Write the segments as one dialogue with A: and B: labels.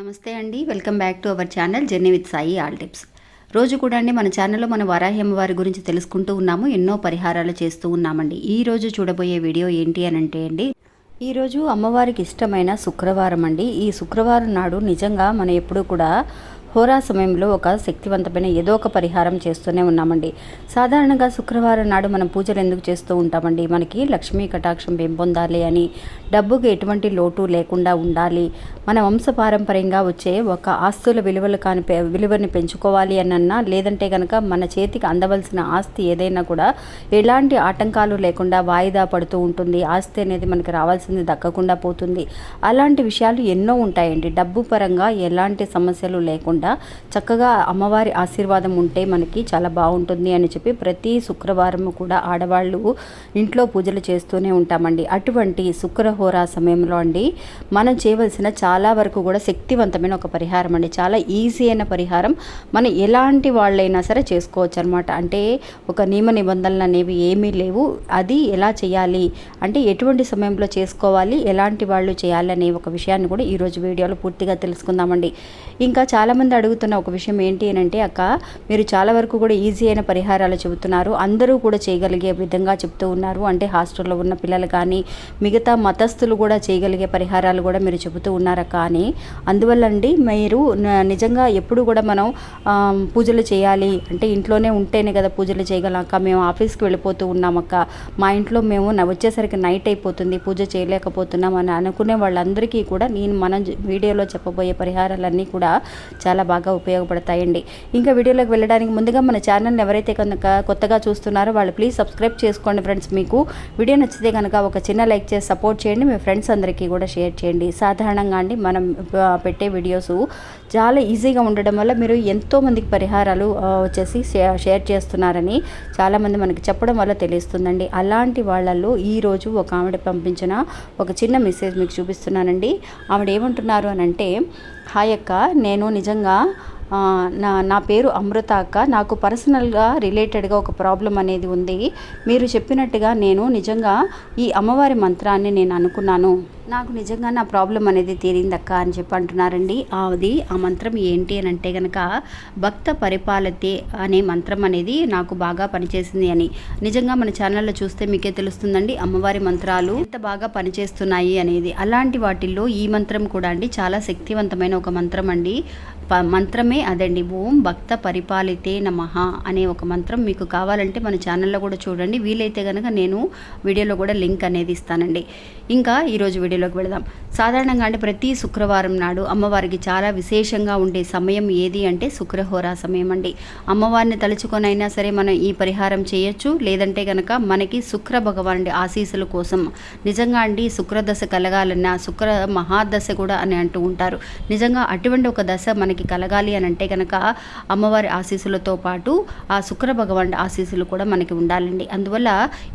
A: నమస్తే అండి. Welcome back to our channel journey with Sai all tips. రోజు కూడా అండి మన ఛానల్లో మన వరాహి వారి గురించి తెలుసుకుంటూ ఉన్నాము ఎన్నో పరిహారాలు చేస్తూ ఉన్నామండి. ఈ రోజు చూడబోయే వీడియో ఏంటి అని అంటే అండి ఈరోజు అమ్మవారికి ఇష్టమైన శుక్రవారం అండి. ఈ శుక్రవారం నాడు నిజంగా మనం ఎప్పుడూ కూడా హోరా సమయంలో ఒక శక్తివంతమైన ఏదో ఒక పరిహారం చేస్తూనే ఉన్నామండి. సాధారణంగా శుక్రవారం నాడు మనం పూజలు ఎందుకు చేస్తూ ఉంటామండి? మనకి లక్ష్మీ కటాక్షం పెంపొందాలి అని డబ్బుకి ఎటువంటి లోటు లేకుండా ఉండాలి మన వంశపారంపర్యంగా వచ్చే ఒక ఆస్తుల విలువలు కాని విలువని పెంచుకోవాలి అనన్నా లేదంటే కనుక మన చేతికి అందవలసిన ఆస్తి ఏదైనా కూడా ఎలాంటి ఆటంకాలు లేకుండా వాయిదా పడుతూ ఉంటుంది. ఆస్తి అనేది మనకి రావాల్సింది దక్కకుండా పోతుంది. అలాంటి విషయాలు ఎన్నో ఉంటాయండి. డబ్బు పరంగా ఎలాంటి సమస్యలు లేకుండా చక్కగా అమ్మవారి ఆశీర్వాదం ఉంటే మనకి చాలా బాగుంటుంది అని చెప్పి ప్రతి శుక్రవారం కూడా ఆడవాళ్ళు ఇంట్లో పూజలు చేస్తూనే ఉంటామండి. అటువంటి శుక్రహోరా సమయంలో అండి మనం చేయవలసిన చాలా వరకు కూడా శక్తివంతమైన ఒక పరిహారం అండి. చాలా ఈజీ అయిన పరిహారం. మనం ఎలాంటి వాళ్ళైనా సరే చేసుకోవచ్చు అనమాట అంటే ఒక నియమ నిబంధనలు అనేవి ఏమీ లేవు. అది ఎలా చేయాలి? అంటే ఎటువంటి సమయంలో చేసుకోవాలి? ఎలాంటి వాళ్ళు చేయాలి? అనే ఒక విషయాన్ని కూడా ఈరోజు వీడియోలో పూర్తిగా తెలుసుకుందామండి. ఇంకా చాలామంది అడుగుతున్న ఒక విషయం ఏంటి అని అంటే అక్క మీరు చాలా వరకు కూడా ఈజీ అయిన పరిహారాలు చెబుతున్నారు. అందరూ కూడా చేయగలిగే విధంగా చెప్తూ ఉన్నారు. అంటే హాస్టల్లో ఉన్న పిల్లలు కానీ మిగతా మతస్థులు కూడా చేయగలిగే పరిహారాలు కూడా మీరు చెబుతూ ఉన్నారు కానీ అందువల్ల అండి మీరు నిజంగా ఎప్పుడు కూడా మనం పూజలు చేయాలి. అంటే ఇంట్లోనే ఉంటేనే కదా పూజలు చేయగలం అక్క. మేము ఆఫీస్కి వెళ్ళిపోతూ ఉన్నాం అక్క. మా ఇంట్లో మేము వచ్చేసరికి నైట్ అయిపోతుంది. పూజ చేయలేకపోతున్నాం అని అనుకునే వాళ్ళందరికీ కూడా నేను మనం వీడియోలో చెప్పబోయే పరిహారాలన్నీ కూడా చాలా చాలా బాగా ఉపయోగపడతాయండి. ఇంకా వీడియోలోకి వెళ్ళడానికి ముందుగా మన ఛానల్ని ఎవరైతే కనుక కొత్తగా చూస్తున్నారో వాళ్ళు ప్లీజ్ సబ్స్క్రైబ్ చేసుకోండి ఫ్రెండ్స్. మీకు వీడియో నచ్చితే కనుక ఒక చిన్న లైక్ చేసి సపోర్ట్ చేయండి. మీ ఫ్రెండ్స్ అందరికీ కూడా షేర్ చేయండి. సాధారణంగా అండి మనం పెట్టే వీడియోస్ చాలా ఈజీగా ఉండడం వల్ల మీరు ఎంతోమందికి పరిహారాలు వచ్చేసి షేర్ చేస్తున్నారని చాలామంది మనకి చెప్పడం వల్ల తెలుస్తుందండి. అలాంటి వాళ్ళల్లో ఈరోజు ఒక ఆవిడ పంపించిన ఒక చిన్న మెసేజ్ మీకు చూపిస్తున్నానండి. ఆవిడ ఏమంటున్నారు అని అంటే హాయ్ అక్క నేను నిజంగా నా నా పేరు అమృత అక్క. నాకు పర్సనల్గా రిలేటెడ్గా ఒక ప్రాబ్లం అనేది ఉంది. మీరు చెప్పినట్టుగా నేను నిజంగా ఈ అమ్మవారి మంత్రాన్ని నేను అనుకున్నాను. నాకు నిజంగా నా ప్రాబ్లం అనేది తీరిందక్క అని చెప్పి అంటున్నారండి. అది ఆ మంత్రం ఏంటి అని అంటే కనుక భక్త పరిపాలతే అనే మంత్రం అనేది నాకు బాగా పనిచేసింది అని. నిజంగా మన ఛానల్లో చూస్తే మీకే తెలుస్తుందండి అమ్మవారి మంత్రాలు ఎంత బాగా పనిచేస్తున్నాయి అనేది. అలాంటి వాటిల్లో ఈ మంత్రం కూడా అండి చాలా శక్తివంతమైన ఒక మంత్రం అండి. ప- మంత్రమే అదండి ఓం భక్త పరిపాలితే నమః అనే ఒక మంత్రం మీకు కావాలంటే మన ఛానల్లో కూడా చూడండి. వీలైతే కనుక నేను వీడియోలో కూడా లింక్ అనేది ఇస్తానండి. ఇంకా ఈరోజు వీడియో వీడియోలోకి వెళదాం. సాధారణంగా అంటే ప్రతి శుక్రవారం నాడు అమ్మవారికి చాలా విశేషంగా ఉండే సమయం ఏది అంటే శుక్రహోరా సమయం అండి. అమ్మవారిని తలుచుకొని అయినా సరే మనం ఈ పరిహారం చేయొచ్చు. లేదంటే కనుక మనకి శుక్ర భగవానుడి ఆశీస్సుల కోసం. నిజంగా అండి శుక్రదశ కలగాలన్నా శుక్ర మహాదశ కూడా అని అంటూ ఉంటారు. నిజంగా అటువంటి ఒక దశ మనకి కలగాలి అని అంటే కనుక అమ్మవారి ఆశీస్సులతో పాటు ఆ శుక్ర భగవానుడి ఆశీస్సులు కూడా మనకి ఉండాలండి. అందువల్ల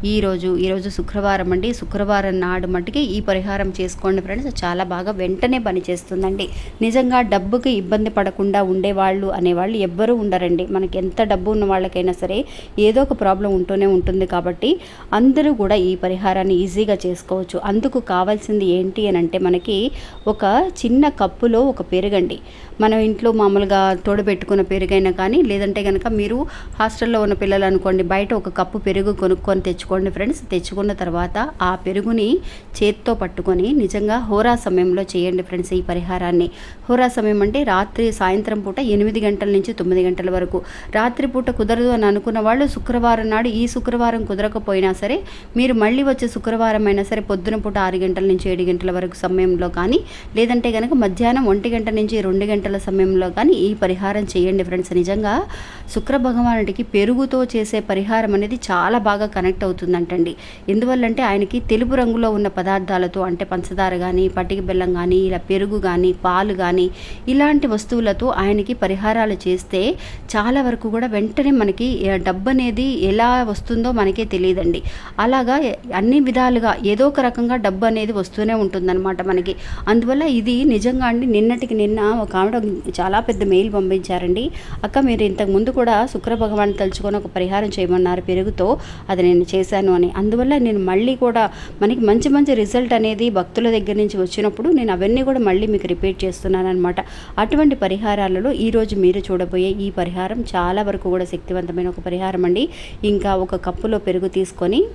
A: ఈరోజు ఈరోజు శుక్రవారం అండి. శుక్రవారం నాడు మటుకి ఈ పరిహారం చేసుకోండి ఫ్రెండ్స్. చాలా బాగా వెంటనే పనిచేస్తుందండి నిజంగా డబ్బుకి ఇబ్బంది పడకుండా ఉండేవాళ్ళు అనేవాళ్ళు ఎవ్వరూ ఉండరండి. మనకి ఎంత డబ్బు ఉన్న వాళ్ళకైనా సరే ఏదో ఒక ప్రాబ్లం ఉంటూనే ఉంటుంది కాబట్టి అందరూ కూడా ఈ పరిహారాన్ని ఈజీగా చేసుకోవచ్చు. అందుకు కావాల్సింది ఏంటి అని అంటే మనకి ఒక చిన్న కప్పులో ఒక పెరుగండి. మనం ఇంట్లో మామూలుగా తోడబెట్టుకున్న పెరుగైనా కానీ లేదంటే కనుక మీరు హాస్టల్లో ఉన్న పిల్లలు అనుకోండి బయట ఒక కప్పు పెరుగు కొనుక్కొని తెచ్చుకోండి ఫ్రెండ్స్. తెచ్చుకున్న తర్వాత ఆ పెరుగుని చేత్తో పట్టుకొని నిజంగా హోరా సమయంలో చేయండి ఫ్రెండ్స్ ఈ పరిహారాన్ని. హోరా సమయం అంటే రాత్రి సాయంత్రం పూట ఎనిమిది గంటల నుంచి తొమ్మిది గంటల వరకు. రాత్రి పూట కుదరదు అని అనుకున్న వాళ్ళు శుక్రవారం నాడు ఈ శుక్రవారం కుదరకపోయినా సరే మీరు మళ్ళీ వచ్చే శుక్రవారం అయినా సరే పొద్దున పూట ఆరు గంటల నుంచి ఏడు గంటల వరకు సమయంలో కానీ లేదంటే కనుక మధ్యాహ్నం ఒంటి గంట నుంచి రెండు గంటల సమయంలో కానీ ఈ పరిహారం చేయండి ఫ్రెండ్స్ నిజంగా శుక్ర భగవానుడికి పెరుగుతో చేసే పరిహారం అనేది చాలా బాగా కనెక్ట్ అవుతుందంటండి. ఎందువల్లంటే ఆయనకి తెలుపు రంగులో ఉన్న పదార్థాలతో అంటే పంచదార కానీ పట్టిక బెల్లం కానీ ఇలా పెరుగు కానీ పాలు కానీ ఇలాంటి వస్తువులతో ఆయనకి పరిహారాలు చేస్తే చాలా వరకు కూడా వెంటనే మనకి డబ్బు అనేది ఎలా వస్తుందో మనకే తెలియదండి. అలాగా అన్ని విధాలుగా ఏదో ఒక రకంగా డబ్బు అనేది వస్తూనే ఉంటుందన్నమాట మనకి. అందువల్ల ఇది నిజంగా అండి నిన్నటికి నిన్న ఒక ఆవిడ చాలా పెద్ద మెయిల్ పంపించారండి. అక్క మీరు ఇంతకు ముందు కూడా శుక్ర భగవాన్ తలుచుకొని ఒక పరిహారం చేయమన్నారు పెరుగుతో. అది నేను చేశాను అని. అందువల్ల నేను మళ్ళీ కూడా మనకి మంచి మంచి రిజల్ట్ అనేది భక్తుల దగ్గర నుంచి వచ్చినప్పుడు నేను అవన్నీ కూడా మళ్ళీ మీకు రిపీట్ చేస్తున్నాను అనమాట అటువంటి పరిహారాలలో ఈరోజు మీరు చూడబోయే ఈ పరిహారం చాలా వరకు కూడా శక్తివంతమైన ఒక పరిహారం అండి ఇంకా ఒక కప్పులో పెరుగు తీసుకొని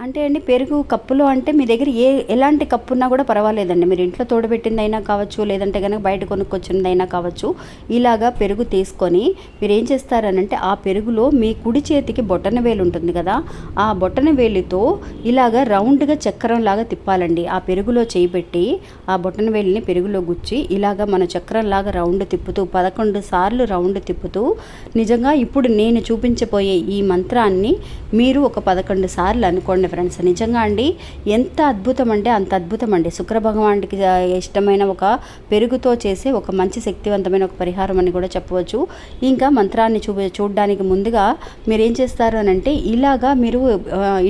A: అంటే అండి పెరుగు కప్పులో అంటే మీ దగ్గర ఏ ఎలాంటి కప్పు ఉన్నా కూడా పర్వాలేదండి. మీరు ఇంట్లో తోడబెట్టిందైనా కావచ్చు లేదంటే కనుక బయట కొనుక్కొచ్చిందైనా కావచ్చు ఇలాగా పెరుగు తీసుకొని మీరు ఏం చేస్తారనంటే ఆ పెరుగులో మీ కుడి చేతికి బొట్టన వేలు ఉంటుంది కదా ఆ బొట్టన వేలితో ఇలాగా రౌండ్గా చక్రం లాగా తిప్పాలండి. ఆ పెరుగులో చేయిబెట్టి ఆ బొట్టన వేలిని పెరుగులో గుచ్చి ఇలాగా మన చక్రం లాగా రౌండ్ తిప్పుతూ పదకొండు సార్లు రౌండ్ తిప్పుతూ నిజంగా ఇప్పుడు నేను చూపించబోయే ఈ మంత్రాన్ని మీరు ఒక పదకొండు సార్లు అనుకోండి ఫ్రెండ్స్ నిజంగా అండి ఎంత అద్భుతం అంటే అంత అద్భుతం అండి. శుక్ర భగవానుడికి ఇష్టమైన ఒక పెరుగుతో చేసే ఒక మంచి శక్తివంతమైన ఒక పరిహారం అని కూడా చెప్పవచ్చు. ఇంకా మంత్రాన్ని చూ చూడడానికి ముందుగా మీరు ఏం చేస్తారు అని అంటే ఇలాగా మీరు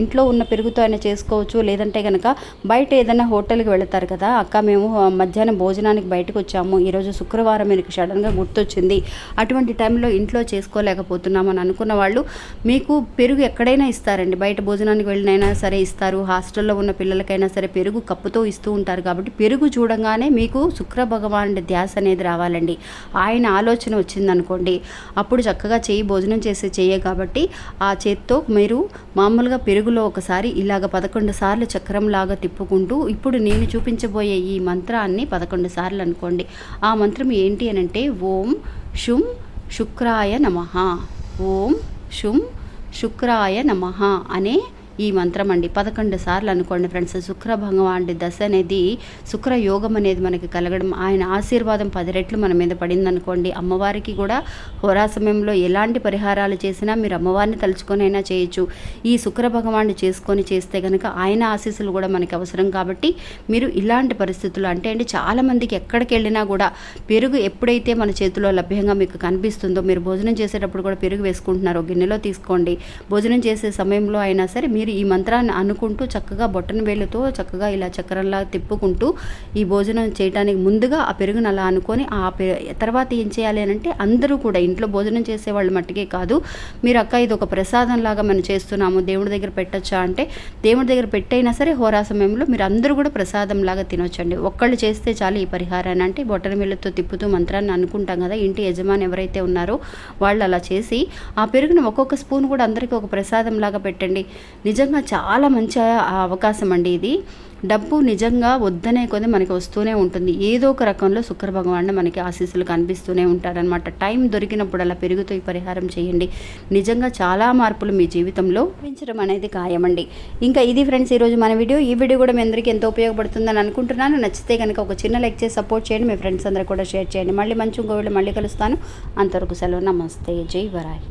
A: ఇంట్లో ఉన్న పెరుగుతో అయినా చేసుకోవచ్చు. లేదంటే కనుక బయట ఏదైనా హోటల్కి వెళతారు కదా అక్క మేము మధ్యాహ్నం భోజనానికి బయటకు వచ్చాము. ఈరోజు శుక్రవారం మీకు సడన్గా గుర్తొచ్చింది. అటువంటి టైంలో ఇంట్లో చేసుకోలేకపోతున్నామని అనుకున్న వాళ్ళు మీకు పెరుగు ఎక్కడైనా ఇస్తారండి. బయట భోజనానికి వెళ్ళినైనా సరే ఇస్తారు. హాస్టల్లో ఉన్న పిల్లలకైనా సరే పెరుగు కప్పుతో ఇస్తూ ఉంటారు కాబట్టి పెరుగు చూడంగానే మీకు శుక్ర భగవానుడి ధ్యాస అనేది రావాలండి. ఆయన ఆలోచన వచ్చిందనుకోండి అప్పుడు చక్కగా చేయి భోజనం చేసే చెయ్య కాబట్టి ఆ చేత్తో మీరు మామూలుగా పెరుగులో ఒకసారి ఇలాగ పదకొండు సార్లు చక్రంలాగా తిప్పుకుంటూ ఇప్పుడు నేను చూపించబోయే ఈ మంత్రాన్ని పదకొండు సార్లు అనుకోండి. ఆ మంత్రం ఏంటి అని అంటే ఓం షుం శుక్రాయ నమ. ఓం షుం శుక్రాయ నమ అనే ఈ మంత్రం అండి. పదకొండు సార్లు అనుకోండి ఫ్రెండ్స్ శుక్ర భగవానుడి దశ అనేది శుక్ర యోగం అనేది మనకి కలగడం ఆయన ఆశీర్వాదం పది రెట్లు మన మీద పడింది అనుకోండి అమ్మవారికి కూడా హోరా సమయంలో ఎలాంటి పరిహారాలు చేసినా మీరు అమ్మవారిని తలుచుకొనైనా చేయొచ్చు. ఈ శుక్ర భగవాన్ని చేసుకొని చేస్తే కనుక ఆయన ఆశీస్సులు కూడా మనకి అవసరం కాబట్టి మీరు ఇలాంటి పరిస్థితులు అంటే అండి చాలామందికి ఎక్కడికి వెళ్ళినా కూడా పెరుగు ఎప్పుడైతే మన చేతిలో లభ్యంగా మీకు కనిపిస్తుందో మీరు భోజనం చేసేటప్పుడు కూడా పెరుగు వేసుకుంటున్నారో గిన్నెలో తీసుకోండి. భోజనం చేసే సమయంలో అయినా సరే మీరు ఈ మంత్రాన్ని అనుకుంటూ చక్కగా బొట్టన వేలుతో చక్కగా ఇలా చక్రంలా తిప్పుకుంటూ ఈ భోజనం చేయడానికి ముందుగా ఆ పెరుగును అలా అనుకొని ఆ తర్వాత ఏం చేయాలి అని అంటే అందరూ కూడా ఇంట్లో భోజనం చేసే వాళ్ళు మట్టుకే కాదు. మీరు అక్క ఇది ఒక ప్రసాదం లాగా మనం చేస్తున్నాము. దేవుడి దగ్గర పెట్టచ్చా అంటే దేవుడి దగ్గర పెట్టైనా సరే హోరా సమయంలో మీరు అందరూ కూడా ప్రసాదం లాగా తినొచ్చండి. ఒక్కళ్ళు చేస్తే చాలు ఈ పరిహారాన్ని. అంటే బొట్టన వేళ్ళతో తిప్పుతూ మంత్రాన్ని అనుకుంటాం కదా ఇంటి యజమాని ఎవరైతే ఉన్నారో వాళ్ళు అలా చేసి ఆ పెరుగును ఒక్కొక్క స్పూన్ కూడా అందరికీ ఒక ప్రసాదం లాగా పెట్టండి నిజంగా చాలా మంచి అవకాశం అండి ఇది. డబ్బు నిజంగా వద్దనే కొద్ది మనకి వస్తూనే ఉంటుంది. ఏదో ఒక రకంలో శుక్ర భగవాన్ మనకి ఆశీస్సులు కనిపిస్తూనే ఉంటారనమాట టైం దొరికినప్పుడు అలా పెరుగుతూ ఈ పరిహారం చేయండి. నిజంగా చాలా మార్పులు మీ జీవితంలో పెంచడం అనేది ఖాయమండి. ఇంకా ఇది ఫ్రెండ్స్ ఈరోజు మన వీడియో. ఈ వీడియో కూడా మీ అందరికీ ఎంతో ఉపయోగపడుతుందని అనుకుంటున్నాను. నచ్చితే కనుక ఒక చిన్న లైక్ చేసి సపోర్ట్ చేయండి. మీ ఫ్రెండ్స్ అందరూ కూడా షేర్ చేయండి. మళ్ళీ మంచి ఇంకో మళ్ళీ కలుస్తాను. అంతవరకు సెలవు. నమస్తే. జై వరాయి